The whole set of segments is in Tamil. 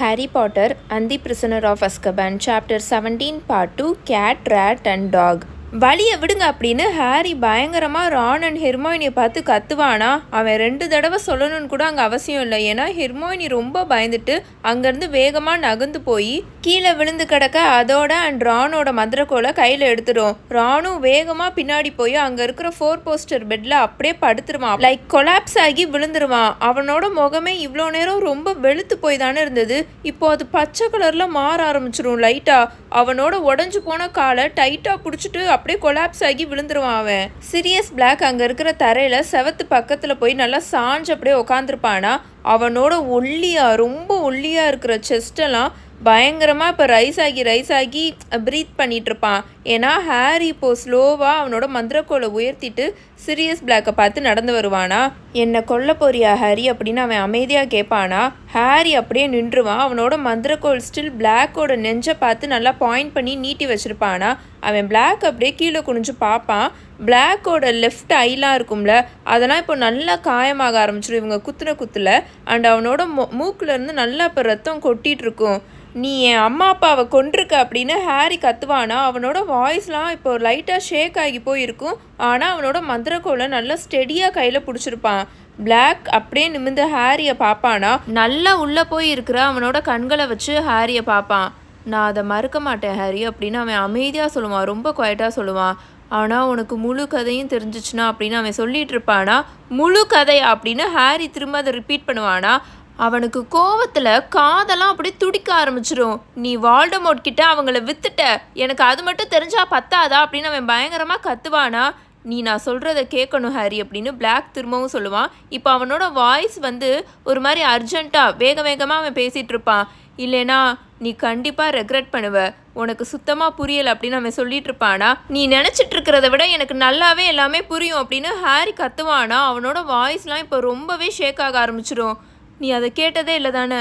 Harry Potter and the Prisoner of Azkaban, Chapter 17, Part 2 Cat, Rat and Dog. வழியை விடுங்க அப்படின்னு ஹாரி பயங்கரமாக ரான் அண்ட் ஹெர்மோயினியை பார்த்து கத்துவானா? அவன் ரெண்டு தடவை சொல்லணும்னு கூட அங்கே அவசியம் இல்லை. ஏன்னா ஹெர்மோயினி ரொம்ப பயந்துட்டு அங்கேருந்து வேகமாக நகர்ந்து போய் கீழே விழுந்து கிடக்க அதோட அண்ட் ரானோட மதுரக்கோலை கையில் எடுத்துடும். ராணும் வேகமாக பின்னாடி போய் அங்கே இருக்கிற ஃபோர் போஸ்டர் பெட்டில் அப்படியே படுத்துருவான். லைக் கொலாப்ஸ் ஆகி விழுந்துருவான். அவனோட முகமே இவ்வளோ நேரம் ரொம்ப வெளுத்து போய் தானே இருந்தது. இப்போ அது பச்சை கலரில் மாற ஆரம்பிச்சிரும் லைட்டாக அவனோட உடஞ்சு போன காலை டைட்டாக பிடிச்சிட்டு அப்படியே கொலாப்ஸ் ஆகி விழுந்துருவான் அவன். சிரியஸ் பிளாக் அங்கே இருக்கிற தரையில் செவத்து பக்கத்தில் போய் நல்லா சாஞ்சு அப்படியே உக்காந்துருப்பானா? அவனோட ஒல்லியா ரொம்ப ஒல்லியாக இருக்கிற செஸ்டெல்லாம் பயங்கரமாக இப்போ ரைஸ் ஆகி ரைஸ் ஆகி ப்ரீத் பண்ணிகிட்ருப்பான் ஏன்னா ஹாரி இப்போது ஸ்லோவாக அவனோட மந்திரக்கோலை உயர்த்திட்டு சிரியஸ் பிளாக்கை பார்த்து நடந்து வருவானா? என்னை கொல்ல போறியா ஹாரி? அப்படின்னு அவன் அமைதியாக கேட்பானா? ஹாரி அப்படியே நின்றுவான். அவனோட மந்திரக்கோள் ஸ்டில் பிளாக்கோட நெஞ்சை பார்த்து நல்லா பாயிண்ட் பண்ணி நீட்டி வச்சுருப்பானா? அவன் பிளாக் அப்படியே கீழே குனிஞ்சு பார்ப்பான். பிளாக்கோட லெஃப்ட் ஐலாம் இருக்கும்ல அதெல்லாம் இப்போ நல்லா காயமாக ஆரம்பிச்சிடும் இவங்க குத்துன குத்தில் அண்ட் அவனோட மூ மூக்குலேருந்து நல்லா இப்போ ரத்தம் கொட்டிகிட்ருக்கும் இருக்கும் நீ என் அம்மா அப்பாவை கொண்டிருக்க அப்படின்னு ஹாரி கத்துவானா அவனோட வாய்ஸ்லாம் இப்போ லைட்டாக ஷேக் ஆகி போயிருக்கும். ஆனால் அவனோட மந்திரக்கோலை நல்லா ஸ்டெடியாக கையில் பிடிச்சிருப்பான். பிளாக் அப்படியே நிமிந்து ஹாரியை பார்ப்பானா. நல்லா உள்ளே போய் இருக்கிற அவனோட கண்களை வச்சு ஹாரியை பார்ப்பான். நான் அதை மறுக்க மாட்டேன் ஹாரி அப்படின்னு அவன் அமைதியாக சொல்லுவான் ரொம்ப குவைட்டாக சொல்லுவான். ஆனால் உனக்கு முழு கதையும் தெரிஞ்சிச்சுனா அப்படின்னு அவன் சொல்லிட்டு இருப்பானா. முழு கதை அப்படின்னு ஹாரி திரும்ப அதை ரிப்பீட் பண்ணுவானா. அவனுக்கு கோவத்தில் காதெல்லாம் அப்படியே துடிக்க ஆரம்பிச்சிடும் நீ வால்டமோட் கிட்ட அவங்கள வித்துட்ட. எனக்கு அது மட்டும் தெரிஞ்சா பத்தாதா? அப்படின்னு அவன் பயங்கரமாக கத்துவானா. நீ நான் சொல்கிறத கேட்கணும் ஹாரி அப்படின்னு பிளாக் திரும்பவும் சொல்லுவான். இப்போ அவனோட வாய்ஸ் வந்து ஒரு மாதிரி அர்ஜென்ட்டாக வேக வேகமாக அவன் பேசிகிட்டு இருப்பான். இல்லைனா நீ கண்டிப்பாக ரெக்ரெட் பண்ணுவ. உனக்கு சுத்தமாக புரியலை அப்படின்னு அவன் சொல்லிட்டு இருப்பானா. நீ நினச்சிட்டு இருக்கிறத விட எனக்கு நல்லாவே எல்லாமே புரியும் அப்படின்னு ஹாரி கத்துவானா. அவனோட வாய்ஸ்லாம் இப்போ ரொம்பவே ஷேக் ஆக ஆரம்பிச்சிடும் நீ அதை கேட்டதே இல்லை தானே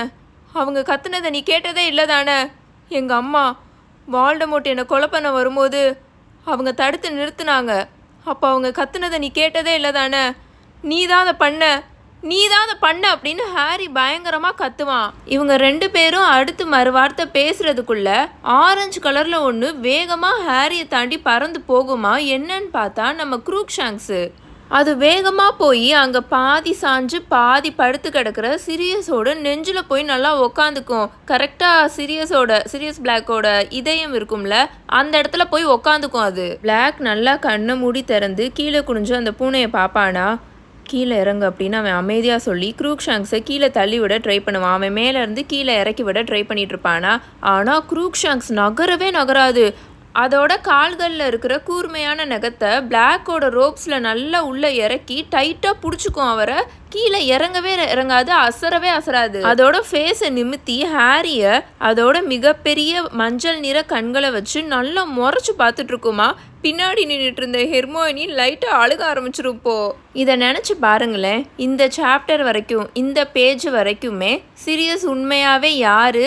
அவங்க கத்துனதை நீ கேட்டதே இல்லை தானே எங்கள் அம்மா வால்டமோட் என்னை கொலை பண்ண வரும்போது அவங்க தடுத்து நிறுத்தினாங்க. அப்போ அவங்க கத்துனதை நீ கேட்டதே இல்லை தானே நீ தான் அதை பண்ண. நீ தான் அதை பண்ண அப்படின்னு ஹாரி பயங்கரமாக கத்துவான். இவங்க ரெண்டு பேரும் அடுத்து மறுவார்த்தை பேசுறதுக்குள்ள ஆரஞ்சு கலரில் ஒன்று வேகமாக ஹாரியை தாண்டி பறந்து போகுமா? என்னன்னு பார்த்தா நம்ம குரூக் ஷாங்ஸு அது வேகமாக போய் அங்கே பாதி சாஞ்சு பாதி படுத்து கிடக்கிற சிரியஸோட நெஞ்சில் போய் நல்லா உக்காந்துக்கும். கரெக்டாக சிரியஸோட சிரியஸ் பிளாக்கோட இதயம் இருக்கும்ல அந்த இடத்துல போய் உக்காந்துக்கும் அது. பிளாக் நல்லா கண்ணை மூடி திறந்து கீழே குனிஞ்சு அந்த பூனையை பார்ப்பானா கீழே இறங்கு அப்படின்னு அவன் அமைதியாக சொல்லி குரூக் ஷாங்ஸை கீழே தள்ளி விட ட்ரை பண்ணுவான். அவன் மேலேருந்து கீழே இறக்கி விட ட்ரை பண்ணிட்டு இருப்பானா? ஆனால் குரூக் ஷாங்ஸ் நகரவே நகராது. அதோட கால்களில் இருக்கிற கூர்மையான நகத்தை பிளாக்கோட ரோப்ஸில் நல்லா உள்ளே இறக்கி டைட்டாக பிடிச்சிக்கும் அவரை. கீழே இறங்கவே இறங்காது அசரவே அசராது. அதோட ஃபேஸை நிமித்தி ஹாரிய அதோட மிகப்பெரிய மஞ்சள் நிற கண்களை வச்சு நல்லா முறைச்சு பார்த்துட்டு இருக்குமா பின்னாடி நின்றுட்டு இருந்த ஹெர்மோயினி லைட்டாக அழுக ஆரம்பிச்சிருப்போ இதை நினச்சி பாருங்களேன் இந்த சாப்டர் வரைக்கும் இந்த பேஜ் வரைக்குமே சீரியஸ் உண்மையாகவே யார்?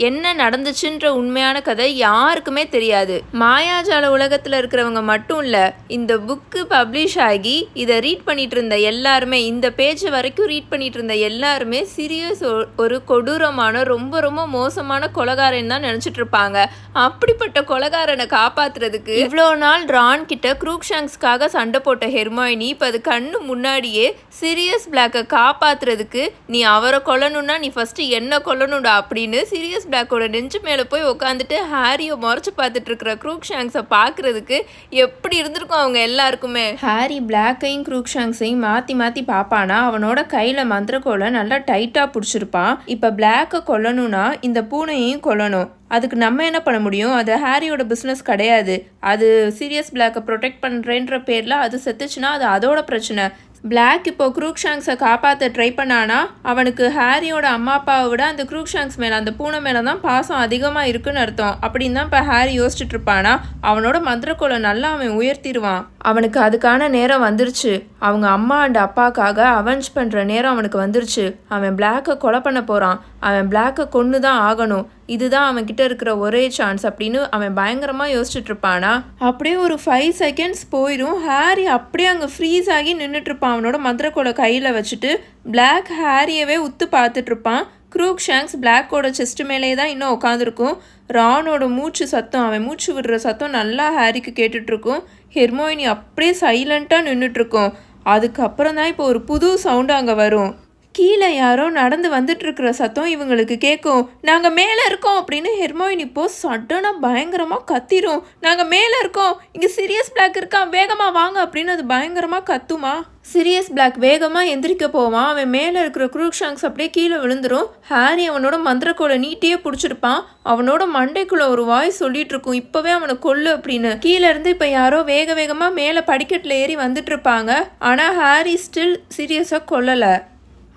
என்ன நடந்துச்சுன்ற உண்மையான கதை யாருக்குமே தெரியாது. மாயாஜால உலகத்தில் இருக்கிறவங்க மட்டும் இல்லை இந்த புக்கு பப்ளிஷ் ஆகி இதை ரீட் பண்ணிட்டு இருந்த எல்லாருமே இந்த பேஜ் வரைக்கும் ரீட் பண்ணிட்டு இருந்த எல்லாருமே சீரியஸ் ஒரு கொடூரமான ரொம்ப ரொம்ப மோசமான கொலகாரன் தான் நினச்சிட்டு இருப்பாங்க அப்படிப்பட்ட கொலகாரனை காப்பாத்துறதுக்கு இவ்வளோ நாள் ரான் கிட்ட குரூக்ஷாங்ஸ்க்காக சண்டை போட்ட ஹெர்மாயினி இப்போ அது கண்ணு முன்னாடியே சீரியஸ் பிளாக்கை காப்பாத்துறதுக்கு நீ அவரை கொல்லணும்னா நீ ஃபர்ஸ்ட் என்ன கொல்லணும்டா அப்படின்னு சீரியஸ் பிளாக்கோட நெஞ்சு மேலே போய் உட்காந்துட்டு ஹாரியை முறைச்சு பார்த்துட்டு இருக்கிற க்ரூக் பார்க்கறதுக்கு பார்க்குறதுக்கு எப்படி இருந்திருக்கும் அவங்க எல்லாருக்குமே? ஹாரி பிளாக்கையும் க்ரூக்ஷாங்ஸையும் மாற்றி மாற்றி பார்ப்பானா? அவனோட கையில் மந்திரக்கோலை நல்லா டைட்டாக பிடிச்சிருப்பான். இப்போ பிளாக்கை கொல்லணும்னா இந்த பூனையையும் கொல்லணும். அதுக்கு நம்ம என்ன பண்ண முடியும்? அது ஹாரியோட பிஸ்னஸ் கிடையாது. அது சீரியஸ் பிளாக்கை ப்ரொடெக்ட் பண்ணுறேன்ற பேரில் அது செத்துச்சுன்னா அது அதோட பிரச்சனை. பிளாக் இப்போ குரூக்ஷாங்ஸை காப்பாற்ற ட்ரை பண்ணானா அவனுக்கு ஹாரியோட அம்மா அப்பாவை விட அந்த குரூக்ஷாங்ஸ் மேலே அந்த பூனை மேலே தான் பாசம் அதிகமாக இருக்குன்னு அர்த்தம். அப்படின்னு தான் இப்போ ஹாரி யோசிச்சுட்டு இருப்பானா அவனோட மந்திரக்கோலை நல்லா அவன் உயர்த்திடுவான். அவனுக்கு அதுக்கான நேரம் வந்துருச்சு. அவங்க அம்மா அண்ட் அப்பாக்காக அவெஞ்ச் பண்ணுற நேரம் அவனுக்கு வந்துருச்சு. அவன் பிளாக்கை கொலை பண்ண போகிறான் அவன் பிளாக்கை கொன்று தான் ஆகணும். இதுதான் அவன்கிட்ட இருக்கிற ஒரே சான்ஸ் அப்படின்னு அவன் பயங்கரமாக யோசிச்சுட்டு இருப்பானா அப்படியே ஒரு ஃபைவ் செகண்ட்ஸ் போயிடும். ஹாரி அப்படியே அங்கே ஃப்ரீஸ் ஆகி நின்றுட்டு இருப்பான் அவனோட மந்திரக்கோலை கையில் வச்சுட்டு பிளாக் ஹாரியவே உத்து பார்த்துட்டு இருப்பான் க்ரூக் ஷாங்க்ஸ் பிளாக்கோட செஸ்ட் மேலே தான் இன்னும் உட்காந்துருக்கும் ரானோட மூச்சு சத்தம் அவன் மூச்சு விடுற சத்தம் நல்லா ஹாரிக்கு கேட்டுட்ருக்கும். ஹெர்மோயினி அப்படியே சைலண்ட்டாக நின்றுட்டுருக்கும் அதுக்கப்புறம் தான் இப்போ ஒரு புது சவுண்டு அங்கே வரும். கீழே யாரோ நடந்து வந்துட்டுருக்கிற சத்தம் இவங்களுக்கு கேட்கும். நாங்கள் மேலே இருக்கோம் அப்படின்னு ஹெர்மோயின் இப்போ சடனாக பயங்கரமாக கத்திரும். நாங்கள் மேலே இருக்கோம். இங்கே சீரியஸ் பிளாக் இருக்கான் வேகமாக வாங்க அப்படின்னு அது பயங்கரமாக கத்துமா. சீரியஸ் பிளாக் வேகமாக எந்திரிக்க போவான். அவன் மேலே இருக்கிற குரூக் ஷாங்க்ஸ் அப்படியே கீழே விழுந்துரும். ஹாரி அவனோட மந்திரக்கோலை நீட்டியே பிடிச்சிருப்பான். அவனோட மண்டைக்குள்ளே ஒரு வாய் சொல்லிட்டு இருக்கும் இப்போவே அவனை கொல்லு அப்படின்னு. கீழே இருந்து இப்போ யாரோ வேக வேகமாக மேலே படிக்கட்டில் ஏறி வந்துட்டு இருப்பாங்க ஆனால் ஹாரி ஸ்டில் சீரியஸாக கொல்லலை.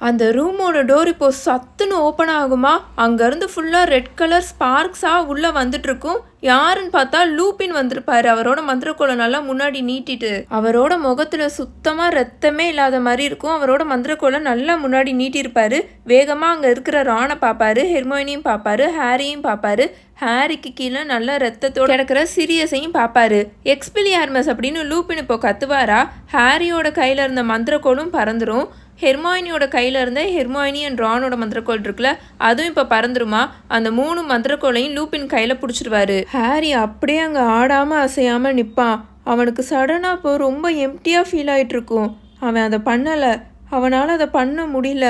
அந்த ரூமோட டோர் இப்போ சத்துன்னு ஓப்பன் ஆகுமா? அங்கேருந்து ஃபுல்லாக ரெட் கலர் ஸ்பார்க்ஸாக உள்ளே வந்துட்டுருக்கும். யாருன்னு பார்த்தா லூப்பின் வந்திருப்பாரு. அவரோட மந்திரக்கோளை நல்லா முன்னாடி நீட்டிட்டு. அவரோட முகத்தில் சுத்தமாக ரத்தமே இல்லாத மாதிரி இருக்கும். அவரோட மந்திரக்கோளை நல்லா முன்னாடி நீட்டியிருப்பாரு வேகமாக அங்கே இருக்கிற ராணை பார்ப்பாரு. ஹெர்மோயினையும் பார்ப்பாரு. ஹாரியும் பார்ப்பாரு. ஹாரிக்கு கீழே நல்லா ரத்தத்தோடு கிடக்கிற சீரியஸையும் பார்ப்பாரு. எக்ஸ்பிலியார்மஸ் அப்படின்னு லூப்பின் இப்போ கத்துவாரா? ஹாரியோட கையில் இருந்த மந்திரக்கோளும் பறந்துடும் ஹெர்மாயினியோட கையில் இருந்த ஹெர்மாயினி அண்ட் ரானோட மந்திரக்கோள் இருக்குல்ல அதுவும் இப்போ பறந்துருமா? அந்த மூணு மந்திரக்கோளையும் லூப்பின் கையில் பிடிச்சிருவாரு. ஹாரி அப்படியே அங்கே ஆடாமல் அசையாமல் நிற்பான் அவனுக்கு சடனாக இப்போ ரொம்ப எம்டியாக ஃபீல் ஆகிட்டு இருக்கும் அவன் அதை பண்ணலை. அவனால் அதை பண்ண முடியல.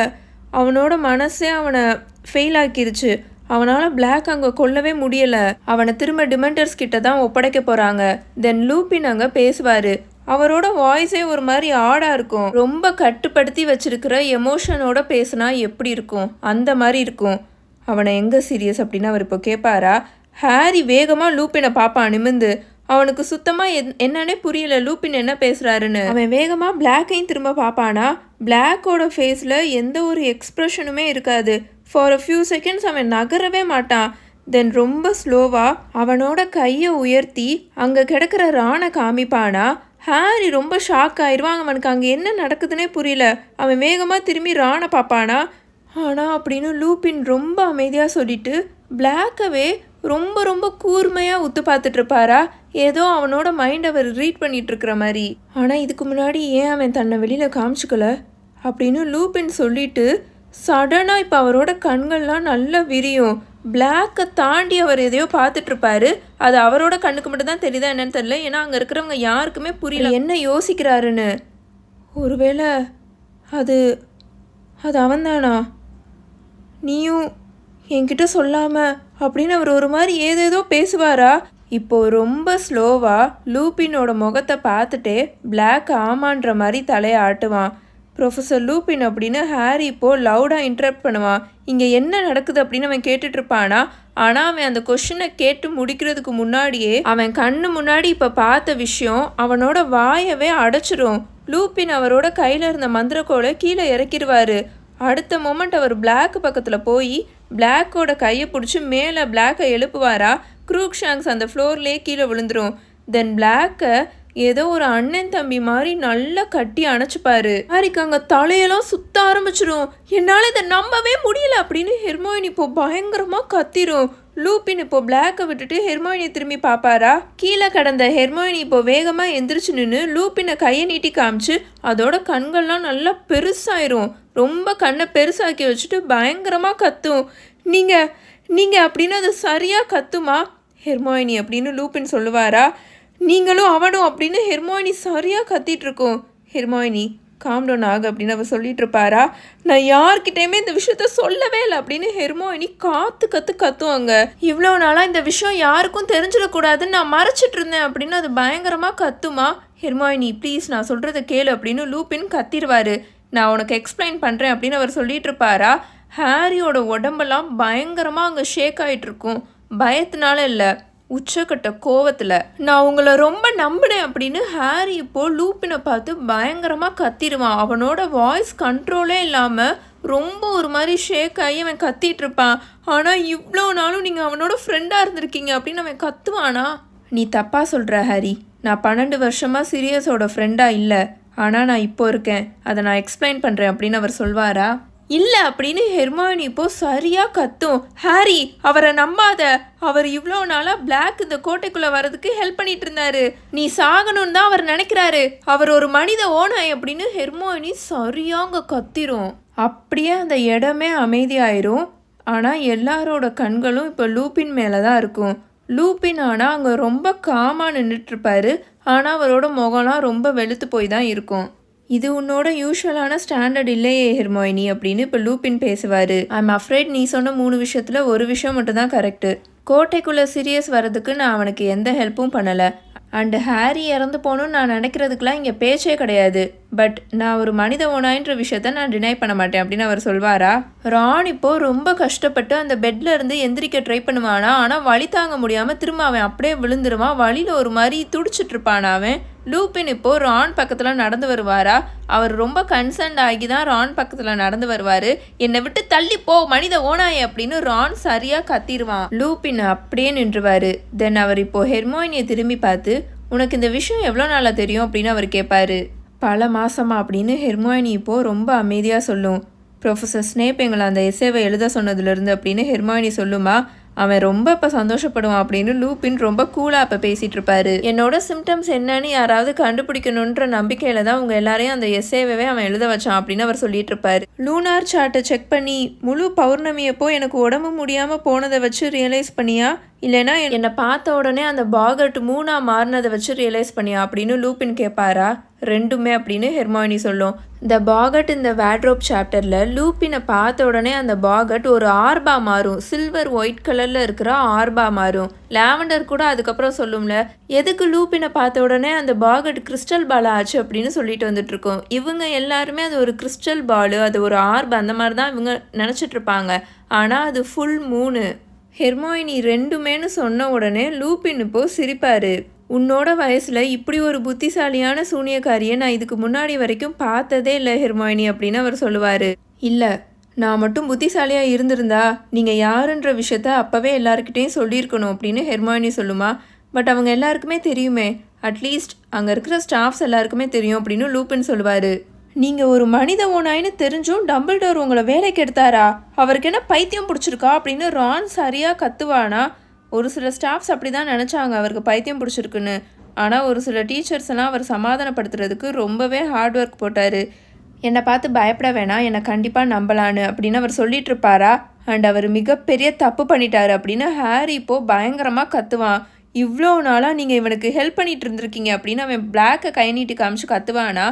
அவனோட மனசே அவனை ஃபெயில் ஆக்கிருச்சு. அவனால் பிளாக் அங்கே கொல்லவே முடியலை. அவனை திரும்ப டிமெண்டர்ஸ் கிட்ட தான் ஒப்படைக்க போகிறாங்க தென் லூப்பின் அங்கே பேசுவார். அவரோட வாய்ஸே ஒரு மாதிரி ஆடாக இருக்கும். ரொம்ப கட்டுப்படுத்தி வச்சிருக்கிற எமோஷனோட பேசினா எப்படி இருக்கும்? அந்த மாதிரி இருக்கும். அவனை எங்கே சீரியஸ் அப்படின்னு அவர் இப்போ கேட்பாரா ஹாரி வேகமாக லூப்பினை பார்ப்பான் நிமிந்து அவனுக்கு சுத்தமாக என் என்னன்னே புரியல லூப்பின் என்ன பேசுகிறாருன்னு அவன் வேகமாக பிளாக்கையும் திரும்ப பார்ப்பானா? பிளாக்கோட ஃபேஸில் எந்த ஒரு எக்ஸ்ப்ரெஷனுமே இருக்காது. ஃபார் அ ஃபியூ செகண்ட்ஸ் அவன் நகரவே மாட்டான். தென் ரொம்ப ஸ்லோவாக அவனோட கையை உயர்த்தி அங்கே கிடக்கிற ராணை காமிப்பானா? ஹாரி ரொம்ப ஷாக் ஆயிடுவான் அவனுக்கு அங்கே என்ன நடக்குதுன்னே புரியல. அவன் வேகமாக திரும்பி ராணை பார்ப்பானா ஆனால் அப்படின்னு லூப்பின் ரொம்ப அமைதியாக சொல்லிட்டு பிளாக்கவே ரொம்ப ரொம்ப கூர்மையாக உத்து பார்த்துட்ருப்பாரா? ஏதோ அவனோட மைண்ட் அவர் ரீட் பண்ணிட்டு மாதிரி. ஆனால் இதுக்கு முன்னாடி ஏன் அவன் தன்னை வெளியில் காமிச்சிக்கல? அப்படின்னு லூப்பின் சொல்லிட்டு சடனாக இப்போ அவரோட கண்கள்லாம் நல்லா விரியும். பிளாக்கை தாண்டி அவர் எதையோ பார்த்துட்ருப்பாரு. அது அவரோட கண்ணுக்கு மட்டும் தான் தெரியுதா என்னன்னு தெரியல. ஏன்னா அங்கே இருக்கிறவங்க யாருக்குமே புரியல. என்ன யோசிக்கிறாருன்னு? ஒருவேளை அது அது அவன்தானா? நீயும் என்கிட்ட சொல்லாமல் அப்படின்னு அவர் ஒரு மாதிரி ஏதேதோ பேசுவாரா? இப்போ ரொம்ப ஸ்லோவாக லூப்பினோட முகத்தை பார்த்துட்டே பிளாக் ஆமான்ற மாதிரி தலையை ஆட்டுவான். ப்ரொஃபஸர் லூபின் அப்படின்னு ஹாரி இப்போது லவுடாக இன்ட்ரப்ட் பண்ணுவான் இங்கே என்ன நடக்குது அப்படின்னு அவன் கேட்டுட்ருப்பானா ஆனால் அவன் அந்த கொஷினை கேட்டு முடிக்கிறதுக்கு முன்னாடியே அவன் கண்ணு முன்னாடி இப்போ பார்த்த விஷயம் அவனோட வாயவே அடைச்சிரும். லூப்பின் அவரோட கையில் இருந்த மந்திரக்கோலை கீழே இறக்கிடுவார். அடுத்த மொமெண்ட் அவர் பிளாக் பக்கத்தில் போய் பிளாக்கோட கையை பிடிச்சி மேலே பிளாக்கை எழுப்புவாரா? க்ரூக் ஷாங்ஸ் அந்த ஃப்ளோர்லேயே கீழே விழுந்துரும். தென் பிளாக்கை ஏதோ ஒரு அண்ணன் தம்பி மாதிரி நல்லா கட்டி அணைச்சுப்பாரு ஹாரிக்கு அங்க தலையெல்லாம் சுத்த ஆரம்பிச்சிடும் என்னால இதை நம்பவே முடியல அப்படின்னு ஹெர்மோயின் இப்போ பயங்கரமா கத்திரும். லூப்பின் இப்போ பிளாக்கை விட்டுட்டு ஹெர்மோயினை திரும்பி பார்ப்பாரா கீழே கடந்த ஹெர்மோயினி இப்போ வேகமாக எந்திரிச்சு நின்று லூப்பினை கையை நீட்டி காமிச்சு அதோட கண்கள்லாம் நல்லா பெருசாயிரும். ரொம்ப கண்ணை பெருசாக்கி வச்சுட்டு பயங்கரமாக கத்தும். நீங்கள் நீங்கள் அப்படின்னு அது சரியாக கத்துமா? ஹெர்மோயினி அப்படின்னு லூப்பின் சொல்லுவாரா? நீங்களும் அவனும் அப்படின்னு ஹெர்மோயினி சரியாக கத்திட்டு இருக்கோம். ஹெர்மோயினி காம்டவுன் ஆகு அப்படின்னு அவர் சொல்லிட்டு இருப்பாரா? நான் யார்கிட்டயுமே இந்த விஷயத்த சொல்லவே இல்லை அப்படின்னு ஹெர்மோயினி காத்து கத்து கத்துவாங்க. இவ்வளோ நாளாக இந்த விஷயம் யாருக்கும் தெரிஞ்சிடக்கூடாதுன்னு நான் மறைச்சிட்டு இருந்தேன் அப்படின்னு அது பயங்கரமாக கத்துமா? ஹெர்மோயினி ப்ளீஸ் நான் சொல்கிறத கேளு அப்படின்னு லூப்பின் கத்திடுவாரு. நான் உனக்கு எக்ஸ்பிளைன் பண்ணுறேன் அப்படின்னு அவர் சொல்லிட்டு இருப்பாரா? ஹாரியோட உடம்பெல்லாம் பயங்கரமாக அங்கே ஷேக் ஆகிட்டு இருக்கும். பயத்தினால இல்லை. உச்சக்கட்ட கோவத்தில் நான் உங்களை ரொம்ப நம்பினேன் அப்படின்னு ஹாரி இப்போ லூப்பினை பார்த்து பயங்கரமாக கத்திடுவான். அவனோட வாய்ஸ் கண்ட்ரோலே இல்லாமல் ரொம்ப ஒரு மாதிரி ஷேக் ஆகி அவன் கத்திட்டு இருப்பான். ஆனால் இவ்வளோ நாளும் நீங்கள் அவனோட ஃப்ரெண்டாக இருந்திருக்கீங்க அப்படின்னு அவன் கத்துவானா? நீ தப்பாக சொல்கிற ஹாரி. நான் பன்னெண்டு வருஷமாக சீரியஸோட ஃப்ரெண்டாக இல்லை. ஆனால் நான் இப்போ இருக்கேன். அதை நான் எக்ஸ்பிளைன் பண்ணுறேன் அப்படின்னு அவர் சொல்வாரா? இல்லை அப்படின்னு ஹெர்மானி இப்போ சரியாக கத்தும். ஹாரி அவரை நம்பாத. அவர் இவ்வளோ நாளாக பிளாக் இந்த கோட்டைக்குள்ளே வரதுக்கு ஹெல்ப் பண்ணிட்டு இருந்தாரு. நீ சாகணும்னு தான் அவர் நினைக்கிறாரு. அவர் ஒரு மனித ஓனாய் அப்படின்னு ஹெர்மோயினி சரியாக அங்கே கத்திரும். அப்படியே அந்த இடமே அமைதியாயிரும். ஆனால் எல்லாரோட கண்களும் இப்போ லூப்பின் மேலே தான் இருக்கும். லூப்பின் ஆனால் அங்கே ரொம்ப காமாக நின்றுட்டுருப்பாரு ஆனால் அவரோட முகம்லாம் ரொம்ப வெளுத்து போய் தான் இருக்கும். இது உன்னோட யூஷுவலான ஸ்டாண்டர்ட் இல்லையே ஹெர்மோயினி அப்படின்னு இப்போ லூபின் பேசுவார். ஐம் அஃப்ரைட் நீ சொன்ன மூணு விஷயத்தில் ஒரு விஷயம் மட்டும் தான் கரெக்டு கோட்டைக்குள்ளே சீரியஸ் வர்றதுக்கு நான் அவனுக்கு எந்த ஹெல்ப்பும் பண்ணலை. அண்டு ஹாரி இறந்து போகணும்னு நான் நினைக்கிறதுக்கெலாம் இங்கே பேச்சே கிடையாது. பட் நான் ஒரு மனித ஓனாயின்ற விஷயத்த நான் டினை பண்ண மாட்டேன் அப்படின்னு அவர் சொல்வாரா? ரான் இப்போ ரொம்ப கஷ்டப்பட்டு அந்த பெட்ல இருந்து எந்திரிக்க ட்ரை பண்ணுவானா? ஆனால் வழி தாங்க முடியாமல் திரும்ப அவன் அப்படியே விழுந்துருவான். வழியில் ஒரு மாதிரி துடிச்சிட்ருப்பான் அவன்? லூப்பின் இப்போ ரான் பக்கத்தில் நடந்து வருவாரா? அவர் ரொம்ப கன்சர்ன்ட் ஆகி தான் ரான் பக்கத்தில் நடந்து வருவார். என்னை விட்டு தள்ளி போ மனித ஓனாய் அப்படின்னு ரான் சரியாக கத்திடுவான். லூப்பின் அப்படியே நின்றுவார். தென் அவர் இப்போ ஹெர்மோயினியை திரும்பி பார்த்து உனக்கு இந்த விஷயம் எவ்வளோ நாளாக தெரியும்? அப்படின்னு அவர் கேட்பாரு. பல மாதமா அப்படின்னு ஹெர்மோயினி இப்போ ரொம்ப அமைதியாக சொல்லும். ப்ரொஃபஸர் ஸ்னேப் எங்களை அந்த எஸ்ஏவை எழுத சொன்னதுலேருந்து அப்படின்னு ஹெர்மாயினி சொல்லுமா? அவன் ரொம்ப இப்போ சந்தோஷப்படுவான் அப்படின்னு லூப்பின் ரொம்ப கூலாக இப்போ பேசிகிட்டு இருப்பாரு. என்னோட சிம்டம்ஸ் என்னன்னு யாராவது கண்டுபிடிக்கணுன்ற நம்பிக்கையில் தான் உங்கள் எல்லாரையும் அந்த எஸ்ஏவே அவன் எழுத வச்சான் அப்படின்னு அவர் சொல்லிட்டு இருப்பாரு. லூனார் சார்ட்டை செக் பண்ணி முழு பௌர்ணமியப்போ எனக்கு உடம்பு முடியாமல் போனதை வச்சு ரியலைஸ் பண்ணியா? இல்லைனா என்னை பார்த்த உடனே அந்த பாகர்ட் மூணாக மாறினதை வச்சு ரியலைஸ் பண்ணியா? அப்படின்னு லூப்பின் கேட்பாரா ரெண்டுமே அப்படின்னு ஹெர்மாயினி சொல்லும். இந்த பாகட் இந்த வேட்ரோப் சாப்டரில் லூப்பினை பார்த்த உடனே அந்த பாகட் ஒரு ஆர்பா மாறும். சில்வர் ஒயிட் கலரில் இருக்கிற ஆர்பா மாறும். லாவெண்டர் கூட அதுக்கப்புறம் சொல்லும்ல எதுக்கு லூப்பினை பார்த்த உடனே அந்த பாகட் கிறிஸ்டல் பால் ஆச்சு? அப்படின்னு சொல்லிட்டு வந்துட்டு இருக்கோம் இவங்க எல்லாருமே அது ஒரு கிறிஸ்டல் பாலு அது ஒரு ஆர்பா அந்த மாதிரி தான் இவங்க நினச்சிட்டு இருப்பாங்க ஆனால் அது ஃபுல் மூணு ஹெர்மோயினி ரெண்டுமேனு சொன்ன உடனே லூப்பின் இப்போ சிரிப்பாரு. உன்னோட வயசில் இப்படி ஒரு புத்திசாலியான சூனியக்காரியை நான் இதுக்கு முன்னாடி வரைக்கும் பார்த்ததே இல்லை ஹெர்மாயினி அப்படின்னு அவர் சொல்லுவார். இல்லை நான் மட்டும் புத்திசாலியாக இருந்திருந்தா நீங்கள் யாருன்ற விஷயத்த அப்போவே எல்லாருக்கிட்டேயும் சொல்லியிருக்கணும் அப்படின்னு ஹெர்மாயினி சொல்லுமா. பட் அவங்க எல்லாருக்குமே தெரியுமே. அட்லீஸ்ட் அங்கே இருக்கிற ஸ்டாஃப்ஸ் எல்லாருக்குமே தெரியும் அப்படின்னு லூப்பின் சொல்லுவார். நீங்கள் ஒரு மனித ஓனாயின்னு தெரிஞ்சும் டபுள் டோர் உங்களை வேலைக்கு எடுத்தாரா? அவருக்கு என்ன பைத்தியம் பிடிச்சிருக்கா அப்படின்னு ரான் சரியாக கத்துவானா? ஒரு சில ஸ்டாஃப்ஸ் அப்படி தான் நினச்சாங்க அவருக்கு பைத்தியம் பிடிச்சிருக்குன்னு. ஆனால் ஒரு சில டீச்சர்ஸ் எல்லாம் அவர் சமாதானப்படுத்துறதுக்கு ரொம்பவே ஹார்ட் ஒர்க் போட்டார். என்னை பார்த்து பயப்பட வேணாம் என்னை கண்டிப்பாக நம்பலான்னு அப்படின்னு அவர் சொல்லிட்டு இருப்பாரா? அண்ட் அவர் மிகப்பெரிய தப்பு பண்ணிட்டாரு அப்படின்னு ஹாரி இப்போது பயங்கரமாக கத்துவான். இவ்வளோ நாளாக நீங்கள் இவனுக்கு ஹெல்ப் பண்ணிகிட்டு இருந்திருக்கீங்க அப்படின்னு அவன் பிளாக்கை கை நீட்டி காமிச்சு கத்துவானா?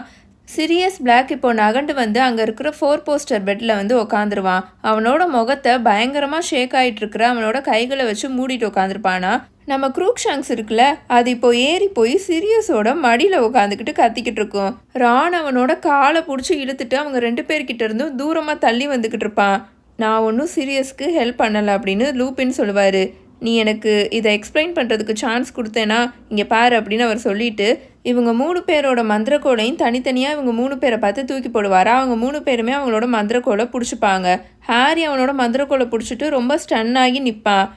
சிரியஸ் பிளாக் இப்போ நகண்டு வந்து அங்கே இருக்கிற ஃபோர் போஸ்டர் பெட்டில் வந்து உக்காந்துருவான். அவனோட முகத்தை பயங்கரமாக ஷேக் ஆகிட்டு இருக்கிற அவனோட கைகளை வச்சு மூடிட்டு உட்காந்துருப்பானா நம்ம குரூக் ஷாங்ஸ் இருக்குல்ல அது இப்போ ஏறி போய் சிரியஸோட மடியில் உட்காந்துக்கிட்டு கத்திக்கிட்டு இருக்கும். ரான் அவனோட காலை பிடிச்சி இழுத்துட்டு அவங்க ரெண்டு பேர்கிட்ட இருந்தும் தூரமாக தள்ளி வந்துக்கிட்டு இருப்பான். நான் ஒன்றும் சீரியஸ்க்கு ஹெல்ப் பண்ணலை அப்படின்னு லூப்பின்னு சொல்லுவார். நீ எனக்கு இதை எக்ஸ்பிளைன் பண்ணுறதுக்கு சான்ஸ் கொடுத்தேனா இங்கே பாரு அப்படின்னு அவர் சொல்லிட்டு இவங்க மூணு பேரோட மந்திரக்கோளையும் தனித்தனியாக இவங்க மூணு பேரை பார்த்து தூக்கி போடுவாரா? அவங்க மூணு பேருமே அவங்களோட மந்திரக்கோலை பிடிச்சிப்பாங்க. ஹாரி அவனோட மந்திரக்கோலை பிடிச்சிட்டு ரொம்ப ஸ்டன் ஆகி நிற்பான்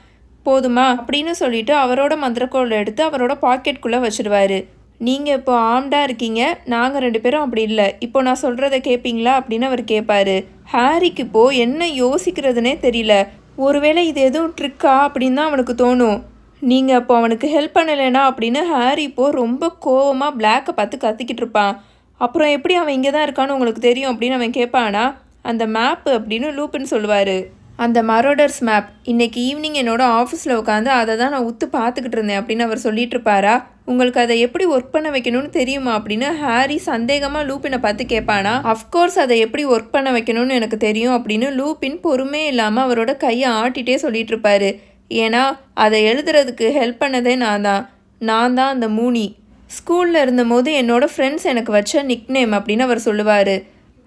போதுமா? அப்படின்னு சொல்லிட்டு அவரோட மந்திரக்கோலை எடுத்து அவரோட பாக்கெட்குள்ளே வச்சிடுவாரு நீங்கள் இப்போ ஆம்டாக இருக்கீங்க. நாங்கள் ரெண்டு பேரும் அப்படி இல்லை. இப்போ நான் சொல்கிறத கேட்பீங்களா அப்படின்னு அவர் கேட்பாரு ஹாரிக்கு இப்போது என்ன யோசிக்கிறதுனே தெரியல. ஒருவேளை இது எதுவும் ட்ரிக்கா அப்படின்னு தான் அவனுக்கு தோணும். நீங்கள் அப்போ அவனுக்கு ஹெல்ப் பண்ணலைன்னா அப்படின்னு ஹாரி இப்போது ரொம்ப கோவமாக பிளாக்கை பார்த்து கத்திக்கிட்டு இருப்பான். அப்புறம் எப்படி அவன் இங்கே தான் இருக்கான்னு உங்களுக்கு தெரியும் அப்படின்னு அவன் கேட்பானா அந்த மேப்பு அப்படின்னு லூப்புன்னு சொல்லுவார். அந்த மரோடர்ஸ் மேப் இன்னைக்கு ஈவினிங் என்னோட ஆஃபீஸில் உட்காந்து அதை தான் நான் உத்து பார்த்துக்கிட்டு இருந்தேன் அப்படின்னு அவர் சொல்லிட்டு இருப்பாரா? உங்களுக்கு அதை எப்படி ஒர்க் பண்ண வைக்கணும்னு தெரியுமா அப்படின்னு ஹாரி சந்தேகமாக லூப்பினை பார்த்து கேட்பானா அஃப்கோர்ஸ் அதை எப்படி ஒர்க் பண்ண வைக்கணும்னு எனக்கு தெரியும் அப்படின்னு லூப்பின் பொறுமே இல்லாமல் அவரோட கையை ஆட்டிகிட்டே சொல்லிட்டு இருப்பாரு. ஏன்னா அதை எழுதுறதுக்கு ஹெல்ப் பண்ணதே நான் தான். நான் தான் அந்த மூனி. ஸ்கூலில் இருந்தபோது என்னோடய ஃப்ரெண்ட்ஸ் எனக்கு வச்ச நிக்நேம் அப்படின்னு அவர் சொல்லுவார்.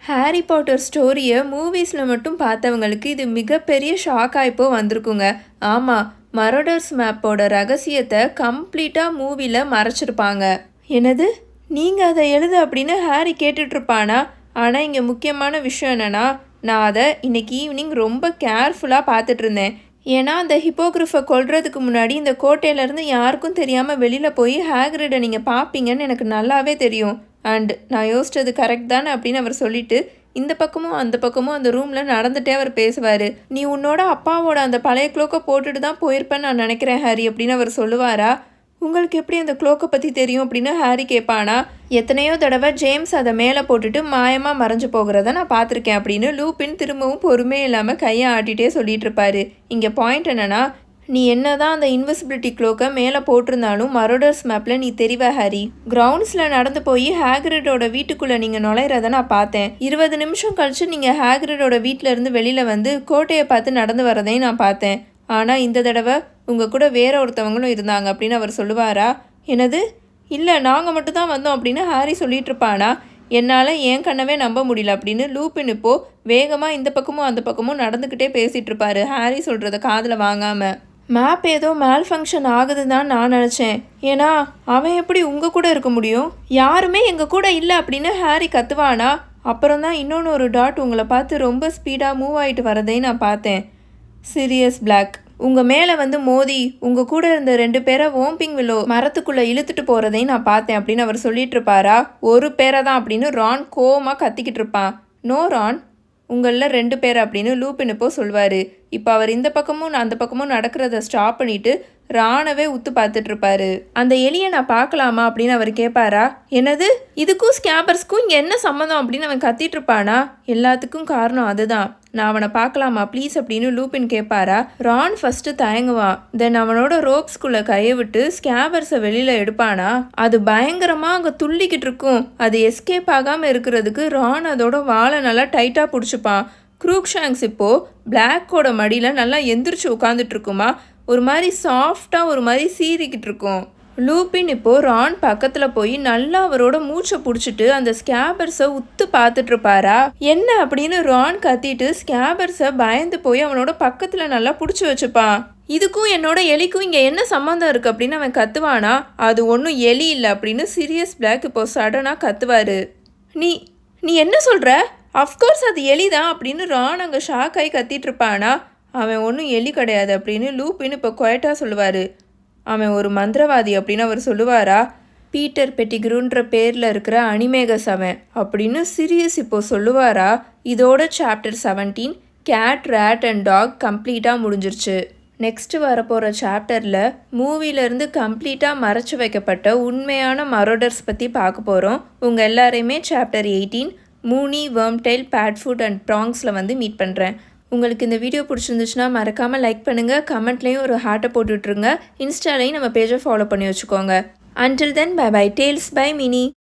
ஹாரி பாட்டர் ஸ்டோரியை மூவிஸில் மட்டும் பார்த்தவங்களுக்கு இது மிகப்பெரிய ஷாக்காக இப்போ வந்திருக்குங்க. ஆமாம் மரோடர்ஸ் மேப்போட ரகசியத்தை கம்ப்ளீட்டாக மூவியில் மறைச்சிருப்பாங்க. என்னது? நீங்கள் அதை எழுது அப்படின்னு ஹாரி கேட்டுட்ருப்பானா ஆனால் இங்கே முக்கியமான விஷயம் என்னென்னா நான் அதை இன்றைக்கி ஈவினிங் ரொம்ப கேர்ஃபுல்லாக பார்த்துட்ருந்தேன் ஏன்னா அந்த ஹிப்போகிரிஃபை கொள்றதுக்கு முன்னாடி இந்த கோட்டையிலேருந்து யாருக்கும் தெரியாமல் வெளியில் போய் ஹேக்ரிடை நீங்கள் பார்ப்பீங்கன்னு எனக்கு நல்லாவே தெரியும். அண்ட் நான் யோசிச்சது கரெக்ட் தானே அப்படின்னு அவர் சொல்லிட்டு இந்த பக்கமும் அந்த பக்கமும் அந்த ரூமில் நடந்துகிட்டே அவர் பேசுவார். நீ உன்னோட அப்பாவோட அந்த பழைய க்ளோக்கை போட்டுட்டு தான் போயிருப்பேன்னு நான் நினைக்கிறேன் ஹாரி அப்படின்னு அவர் சொல்லுவாரா? உங்களுக்கு எப்படி அந்த க்ளோக்கை பற்றி தெரியும்? அப்படின்னு ஹாரி கேட்பானா எத்தனையோ தடவை ஜேம்ஸ் அதை மேலே போட்டுட்டு மாயமாக மறைஞ்சு போகிறத நான் பார்த்துருக்கேன் அப்படின்னு லூப்பின் திரும்பவும் பொறுமையே இல்லாமல் கையை ஆட்டிகிட்டே சொல்லிட்டு இருப்பாரு. இங்கே பாயிண்ட் என்னன்னா நீ என்னதான் அந்த இன்விசிபிலிட்டி க்ளோக்கை மேலே போட்டிருந்தாலும் மரோடர்ஸ் மேப்பில் நீ தெரிவ ஹாரி. கிரவுண்ட்ஸில் நடந்து போய் ஹேக்ரிடோட வீட்டுக்குள்ளே நீங்கள் நுழையிறத நான் பார்த்தேன். இருபது நிமிஷம் கழிச்சு நீங்கள் ஹேக்ரிடோட வீட்டில் இருந்து வெளியில் வந்து கோட்டையை பார்த்து நடந்து வரதையும் நான் பார்த்தேன். ஆனால் இந்த தடவை உங்கள் கூட வேற ஒருத்தவங்களும் இருந்தாங்க அப்படின்னு அவர் சொல்லுவாரா? என்னது? இல்லை நாங்கள் மட்டும் தான் வந்தோம் அப்படின்னு ஹாரி சொல்லிட்டு இருப்பானா என்னால் என் கண்ணவே நம்ப முடியல அப்படின்னு லூப்பின் இப்போ வேகமாக இந்த பக்கமும் அந்த பக்கமும் நடந்துக்கிட்டே பேசிகிட்டு இருப்பாரு ஹாரி சொல்கிறத காதில் வாங்காமல் மேப் ஏதோ மேல் ஃபங்க்ஷன் ஆகுதுன்னு தான் நான் நினச்சேன். ஏன்னா அவன் எப்படி உங்கள் கூட இருக்க முடியும்? யாருமே எங்கள் கூட இல்லை அப்படின்னு ஹாரி கத்துவானா? அப்புறம் தான் இன்னொன்று ஒரு டாட் உங்களை பார்த்து ரொம்ப ஸ்பீடாக மூவ் ஆகிட்டு வரதையும் நான் பார்த்தேன். சீரியஸ் பிளாக் உங்கள் மேலே வந்து மோதி உங்கள் கூட இருந்த ரெண்டு பேரை ஓம்பிங் வில்லோ மரத்துக்குள்ளே இழுத்துட்டு போகிறதையும் நான் பார்த்தேன் அப்படின்னு அவர் சொல்லிட்டு இருப்பாரா? ஒரு பேரை தான் அப்படின்னு ரான் கோவமாக கத்திக்கிட்டு இருப்பான். No Ron. உங்களில் ரெண்டு பேர் அப்படின்னு லூப்பின் இப்போ சொல்வார். இப்போ அவர் இந்த பக்கமும் அந்த பக்கமும் நடக்கிறத ஸ்டாப் பண்ணிட்டு ராணவே உத்து பார்த்துட்டு இருப்பாரு அந்த எலியை நான் பார்க்கலாமா அப்படின்னு அவர் கேட்பாரா என்னது? இதுக்கும் ஸ்கேபர்ஸ்க்கும் இங்கே என்ன சம்மந்தம் அப்படின்னு அவன் கத்திட்டு இருப்பானா எல்லாத்துக்கும் காரணம் அதுதான். நான் அவனை பார்க்கலாமா ப்ளீஸ் அப்படின்னு லூபின் கேட்பாரா ரான் ஃபர்ஸ்ட்டு தயங்குவான். தென் அவனோட ரோப்ஸ்குள்ள கையை விட்டு ஸ்கேபர்ஸை வெளியில் எடுப்பானா? அது பயங்கரமாக அங்கே துள்ளிக்கிட்டு இருக்கும் அது எஸ்கேப் ஆகாமல் இருக்கிறதுக்கு ரான் அதோட வாழை நல்லா டைட்டாக பிடிச்சிப்பான். க்ரூக்ஷாங்ஸ் இப்போது பிளாக்கோட மடியில் நல்லா எந்திரிச்சு உட்காந்துட்ருக்குமா ஒரு மாதிரி சாஃப்டாக ஒரு மாதிரி சீறிக்கிட்டு இருக்கும் லூப்பின் இப்போது ரான் பக்கத்தில் போய் நல்லா அவரோட மூச்சை பிடிச்சிட்டு அந்த ஸ்கேபர்ஸை உத்து பார்த்துட்ருப்பாரா என்ன அப்படின்னு ரான் கத்திட்டு ஸ்கேபர்ஸை பயந்து போய் அவனோட பக்கத்தில் நல்லா பிடிச்சி வச்சுப்பான். இதுக்கும் என்னோட எலிக்கும் இங்கே என்ன சம்மந்தம் இருக்குது அப்படின்னு அவன் கத்துவானா? அது ஒன்றும் எலி இல்லை அப்படின்னு சீரியஸ் பிளாக் இப்போ சடனாக கத்துவார். நீ நீ என்ன சொல்கிற அஃப்கோர்ஸ் அது எலி தான் அப்படின்னு ரான் அங்கே ஷாக் ஆகி கத்திட்டு இருப்பானா? அவன் ஒன்றும் எலி கிடையாது அப்படின்னு லூப்பின்னு இப்போ குவைட்டாக சொல்லுவார். அவன் ஒரு மந்திரவாதி அப்படின்னு அவர் சொல்லுவாரா? பீட்டர் பெட்டிகுருன்ற பேரில் இருக்கிற அனிமேகஸ் அவன் அப்படின்னு சீரியஸ் இப்போ சொல்லுவாரா? இதோட chapter seventeen cat rat and dog கம்ப்ளீட்டாக முடிஞ்சிருச்சு. நெக்ஸ்ட்டு வரப்போகிற சாப்டரில் மூவிலேருந்து கம்ப்ளீட்டாக மறைச்சு வைக்கப்பட்ட உண்மையான மரோடர்ஸ் பற்றி பார்க்க போகிறோம் உங்கள் எல்லாரையுமே chapter eighteen Moony Wormtail Padfoot and ப்ராங்ஸில் வந்து மீட் பண்ணுறேன் உங்களுக்கு இந்த வீடியோ பிடிச்சிருந்துச்சுன்னா மறக்காமல் லைக் பண்ணுங்கள் கமெண்ட்லேயும் ஒரு ஹார்ட்டை போட்டு விட்ருங்க இன்ஸ்டாலையும் நம்ம பேஜை ஃபாலோ பண்ணி வச்சுக்கோங்க. Until then bye bye tales by Mini